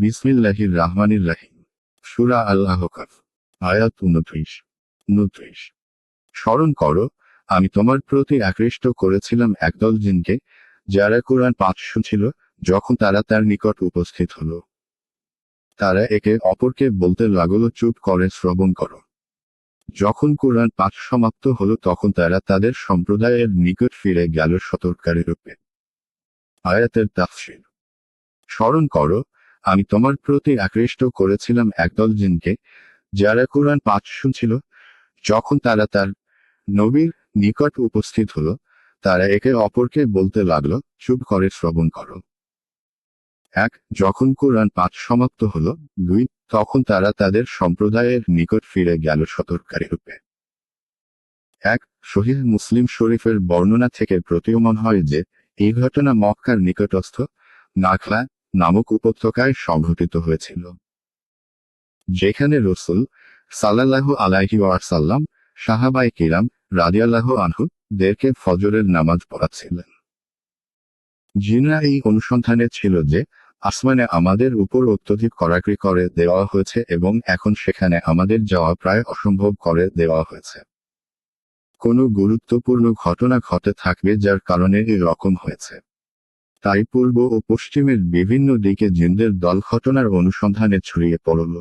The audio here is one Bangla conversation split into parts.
বিসমিল্লাহির রাহমানির রাহিম। সুরা কাফ আয়াত উনত্রিশ উনত্রিশ স্মরণ করো, আমি তোমার প্রতি আকৃষ্ট করেছিলাম একদল জিনকে, যারা কোরআন পাঠ শুনছিল, যখন তারা তার নিকট উপস্থিত হলো। তারা একে অপরকে বলতে লাগল, চুপ করে, শ্রবণ করো। যখন কোরআন পাঠ সমাপ্ত হলো, তখন তারা তাদের সম্প্রদায়ের নিকট ফিরে গেল সতর্কারী রূপে। আয়াতের তাফসির। স্মরণ করো আমি তোমার প্রতি আকৃষ্ট করেছিলাম একদল জিনকে, যারা কোরআন পাঠ শুনছিল। যখন তারা তার নবীর নিকট উপস্থিত হলো, তারা একে অপরকে বলতে লাগল, চুপ করে, শ্রবণ করো। এক, যখন কোরআন পাঠ সমাপ্ত হলো, দুই, তখন তারা তাদের সম্প্রদায়ের নিকট ফিরে গেল সতর্কারী রূপে। এক, শহীদ মুসলিম শরীফের বর্ণনা থেকে প্রতীয়মান হয় যে, এই ঘটনা মক্কার নিকটস্থ, নাখলা নামক উপত্যকায় সংঘটিত হয়েছিল। যেখানে রসুল সাল্লাহ আলাইহি ওয়াসাল্লাম সাহাবাই কিরাম রাদিয়াল্লাহ আনহু দেরকে ফজরের নামাজ পড়াচ্ছিলেন। জিনরা এই অনুসন্ধানে ছিল যে, আসমানে আমাদের উপর অত্যধিক কড়াকড়ি করে দেওয়া হয়েছে এবং এখন সেখানে আমাদের যাওয়া প্রায় অসম্ভব করে দেওয়া হয়েছে। কোনো গুরুত্বপূর্ণ ঘটনা ঘটে থাকবে যার কারণে এই রকম হয়েছে। তাই পূর্ব ও পশ্চিমের বিভিন্ন দিকে জিনদের দল ঘটনার অনুসন্ধানে ছড়িয়ে পড়ল।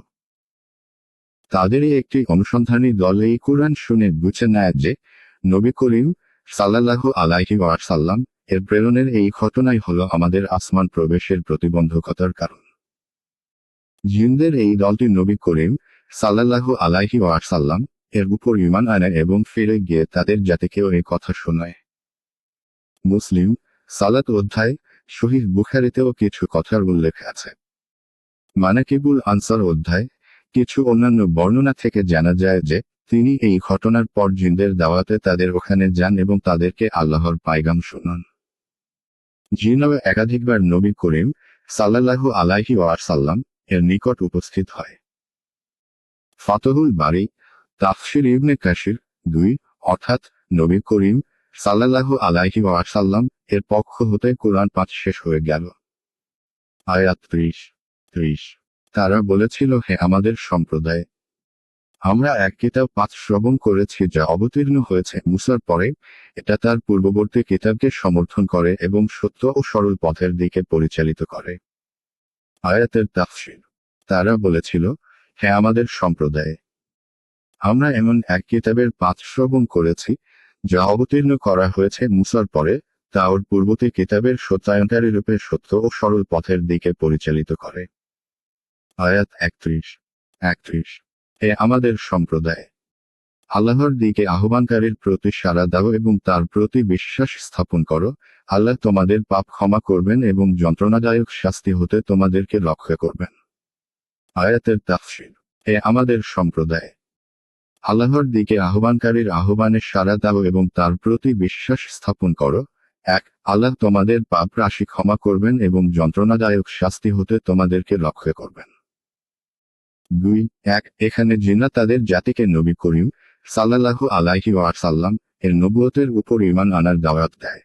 তাদেরই একটি অনুসন্ধানী দল এই কোরআন শুনে বুঝে নেয় যে, নবী করিম সাল্লাল্লাহু আলাইহি ওয়াসাল্লাম এর প্রেরণের এই ঘটনাই হলো আমাদের আসমান প্রবেশের প্রতিবন্ধকতার কারণ। জিনদের এই দলটি নবী করিম সাল্লাল্লাহু আলাইহি ওয়াসাল্লাম এর উপর ইমান আনে এবং ফিরে গিয়ে তাদের জাতিকেও এই কথা শোনায়। মুসলিম সালাত অধ্যায় শহীদ বুখারিতেও কিছু কথার উল্লেখ আছে। মানাকিবুল আনসার অধ্যায়, কিছু অন্যান্য বর্ণনা থেকে জানা যায় যে, তিনি এই ঘটনার পর জিনদের দাওয়াতে তাদের ওখানে যান এবং তাদেরকে আল্লাহর পাইগাম শোনান। জিনও একাধিকবার নবী করিম সাল্লাল্লাহু আলাইহি ওয়াসাল্লাম এর নিকট উপস্থিত হয়। ফাতহুল বাড়ি তাফসির ইবনে কাশির দুই, অর্থাৎ নবী করিম সাল্লাল্লাহু আলাইহি ওয়াসাল্লাম এর পক্ষ হতে কোরআন পাঠ শেষ হয়ে গেল। আয়াত ত্রিশ ত্রিশ। তারা বলেছিল, হে আমাদের সম্প্রদায়, আমরা এক কিতাব পাঠ শ্রবণ করেছি যা অবতীর্ণ হয়েছে মুসার পরে। এটা তার পূর্ববর্তী কিতাবকে সমর্থন করে এবং সত্য ও সরল পথের দিকে পরিচালিত করে। আয়াতের তাফসির। তারা বলেছিল, হে আমাদের সম্প্রদায়, আমরা এমন এক কিতাবের পাঠ শ্রবণ করেছি যা অবতীর্ণ করা হয়েছে মুসার পরে। তা ওর পূর্ববর্তী কিতাবের সত্যায়নকারী রূপে সত্য ও সরল পথের দিকে পরিচালিত করে। আয়াত একত্রিশ। একত্রিশ। হে আমাদের সম্প্রদায়, আল্লাহর দিকে আহ্বানকারীর প্রতি সাড়া দাও এবং তার প্রতি বিশ্বাস স্থাপন করো। আল্লাহ তোমাদের পাপ ক্ষমা করবেন এবং যন্ত্রণাদায়ক শাস্তি হতে তোমাদেরকে রক্ষা করবেন। আয়াতের তাফসির। এ আমাদের সম্প্রদায়, আল্লাহর দিকে আহ্বানকারীর আহ্বানে সাড়া দাও এবং তার প্রতি বিশ্বাস স্থাপন করো। এক, আল্লাহ তোমাদের পাপ রাশি ক্ষমা করবেন এবং যন্ত্রণাদায়ক শাস্তি হতে তোমাদেরকে রক্ষা করবেন। দুই, এক, এখানে জিনা তাদের জাতিকে নবী করিম সাল্লাল্লাহু আলাইহি ওয়াসাল্লাম এর নবুয়তের উপর ইমান আনার দাওয়াত দেয়।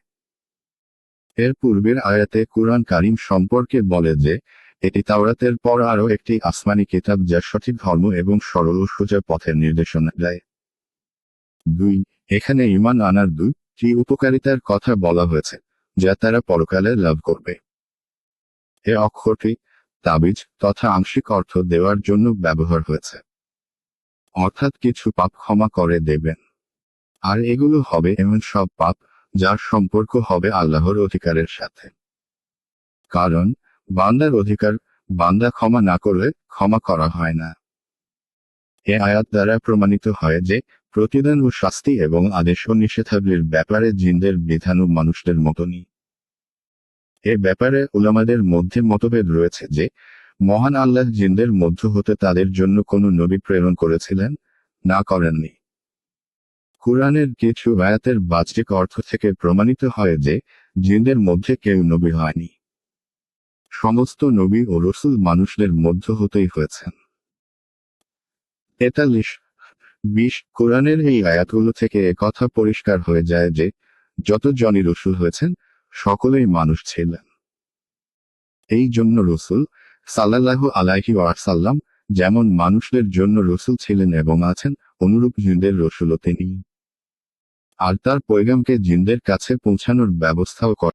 এর পূর্বের আয়াতে কুরআন কারিম সম্পর্কে বলে যে, এটি তাওরাতের পর আরও একটি আসমানি কিতাব যা সঠিক ধর্ম এবং সরল সোজা পথের নির্দেশনা দেয়। দুই, এখানে ইমান আনার দুইটি উপকারিতার কথা বলা হয়েছে, যা তারা পরকালে লাভ করবে। এ অক্ষরটি তাবিজ তথা আংশিক অর্থ দেওয়ার জন্য ব্যবহার হয়েছে। অর্থাৎ কিছু পাপ ক্ষমা করে দেবেন। আর এগুলো হবে এমন সব পাপ যার সম্পর্ক হবে আল্লাহর অধিকারের সাথে। কারণ, বান্দার অধিকার বান্দা ক্ষমা না করলে ক্ষমা করা হয় না। এ আয়াত দ্বারা প্রমাণিত হয় যে প্রতিদান ও শাস্তি এবং আদেশ ও নিষেধাবলীর ব্যাপারে জিনদের বিধান ও মানুষদের মতনই। এ ব্যাপারে উলামাদের মধ্যে মতভেদ রয়েছে যে, মহান আল্লাহ জিনদের মধ্য হতে তাদের জন্য কোনো নবী প্রেরণ করেছিলেন, না করেননি। কুরআনের কিছু আয়াতের বাহ্যিক অর্থ থেকে প্রমাণিত হয় যে, জিনদের মধ্যে কেউ নবী হয়নি। সমস্ত নবী ও রসুল মানুষদের মধ্য হতেই হয়েছেন। তেতাল্লিশ বিশ, কোরআনের এই আয়াতগুলো থেকে কথা পরিষ্কার হয়ে যায় যে, যত জনই রসুল হয়েছেন, সকলেই মানুষ ছিলেন। এই জন্য রসুল সাল্লাল্লাহু আলাইহি ওয়াসাল্লাম যেমন মানুষদের জন্য রসুল ছিলেন এবং আছেন, অনুরূপ জিনদের রসুলও তিনি। আর তার পৈগামকে জিনদের কাছে পৌঁছানোর ব্যবস্থাও কর-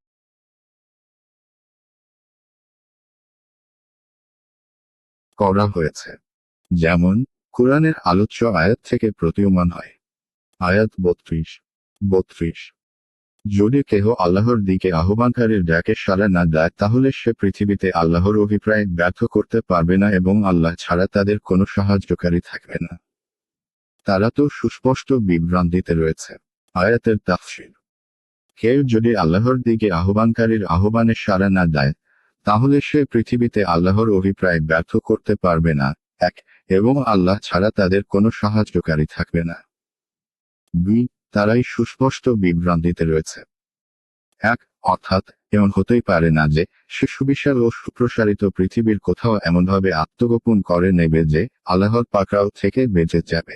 করা হয়েছে। যেমন কোরআনের আলোচ্য আয়াত থেকে প্রতীয়মান হয়। আয়াত বত্রিশ। বত্রিশ। যদি কেহ আল্লাহর দিকে আহ্বানকারীর ডাকে সাড়া না দেয়, তাহলে সে পৃথিবীতে আল্লাহর অভিপ্রায় ব্যর্থ করতে পারবে না এবং আল্লাহ ছাড়া তাদের কোনো সাহায্যকারী থাকবে না। তারা তো সুস্পষ্ট বিভ্রান্তিতে রয়েছে। আয়াতের তাফসির। কেউ যদি আল্লাহর দিকে আহ্বানকারীর আহ্বানে সাড়া না দেয়, তাহলে সে পৃথিবীতে আল্লাহর অভিপ্রায় ব্যর্থ করতে পারবে না। এক এবং আল্লাহ ছাড়া তাদের কোনো সাহায্যকারী থাকবে না। দুই, তারাই সুস্পষ্ট বিভ্রান্তিতে রয়েছে। এক, অর্থাৎ এমন হতেই পারে না যে, সে সুবিশাল ও সুপ্রসারিত পৃথিবীর কোথাও এমনভাবে আত্মগোপন করে নেবে যে, আল্লাহর পাকড়াও থেকে বেঁচে যাবে।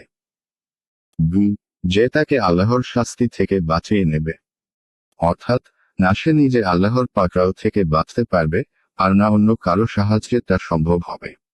দুই, যে তাকে আল্লাহর শাস্তি থেকে বাঁচিয়ে নেবে। অর্থাৎ, না সে নিজে আল্লাহর পাকড়াও থেকে বাঁচতে পারবে, আর না অন্য কারও সাহায্যে তা সম্ভব হবে।